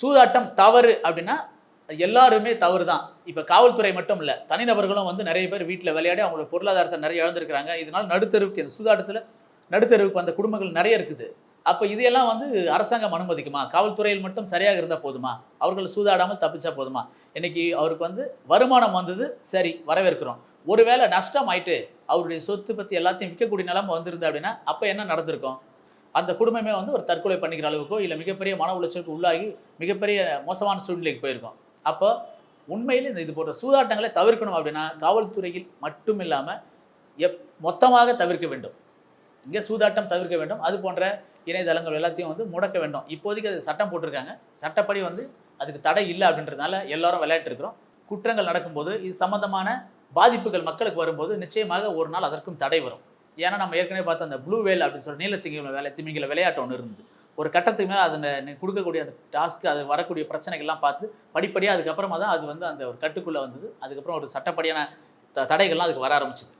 சூதாட்டம் தவறு அப்படின்னா எல்லாருமே தவறு தான் இப்போ காவல்துறை மட்டும் இல்லை தனிநபர்களும் வந்து நிறைய பேர் வீட்டில் விளையாடி அவங்களோட பொருளாதாரத்தை நிறைய இழந்திருக்கிறாங்க. இதனால் நடுத்தருவுக்கு இந்த சூதாட்டத்தில் நடுத்தருவுக்கு வந்த குடும்பங்கள் நிறைய இருக்குது. அப்போ இதையெல்லாம் வந்து அரசாங்கம் அனுமதிக்குமா? காவல்துறையில் மட்டும் சரியாக இருந்தால் போதுமா? அவர்கள் சூதாடாமல் தப்பிச்சா போதுமா? இன்னைக்கு அவருக்கு வந்து வருமானம் வந்தது சரி வரவேற்கிறோம். ஒருவேளை நஷ்டம் ஆயிட்டு அவருடைய சொத்து பற்றி எல்லாத்தையும் விற்கக்கூடிய நிலைமை வந்திருந்தா அப்படின்னா அப்போ என்ன நடந்திருக்கும்? அந்த குடும்பமே வந்து ஒரு தற்கொலை பண்ணிக்கிற அளவுக்கோ இல்லை மிகப்பெரிய மன உளைச்சலுக்கு உள்ளாகி மிகப்பெரிய மோசமான சூழ்நிலைக்கு போயிருக்கோம். அப்போ உண்மையில் இந்த இது போன்ற சூதாட்டங்களை தவிர்க்கணும் அப்படின்னா காவல்துறையில் மட்டும் இல்லாமல் எப் மொத்தமாக தவிர்க்க வேண்டும். இங்கே சூதாட்டம் தவிர்க்க வேண்டும். அது போன்ற இணையதளங்கள் எல்லாத்தையும் வந்து முடக்க வேண்டும். இப்போதைக்கு அது சட்டம் போட்டிருக்காங்க. சட்டப்படி வந்து அதுக்கு தடை இல்லை அப்படின்றதுனால எல்லாரும் விளையாட்டு இருக்கிறோம். குற்றங்கள் நடக்கும்போது இது சம்பந்தமான பாதிப்புகள் மக்களுக்கு வரும்போது நிச்சயமாக ஒரு நாள் அதற்கும் தடை வரும். ஏன்னா நம்ம ஏற்கனவே பார்த்த அந்த ப்ளூ வேல் அப்படின்னு சொல்லி நீலத்திமிங்கல வேலை திமிங்கில விளையாட்டு ஒன்று இருந்தது. ஒரு கட்டத்துக்கு மேலே அதை கொடுக்கக்கூடிய அந்த டாஸ்க்கு அது வரக்கூடிய பிரச்சனைகள்லாம் பார்த்து படிப்படியாக அதுக்கப்புறமா தான் அது வந்து அந்த ஒரு கட்டுக்குள்ளே வந்தது. அதுக்கப்புறம் ஒரு சட்டப்படியான த- தடைகள்லாம் அதுக்கு வர ஆரம்பிச்சது.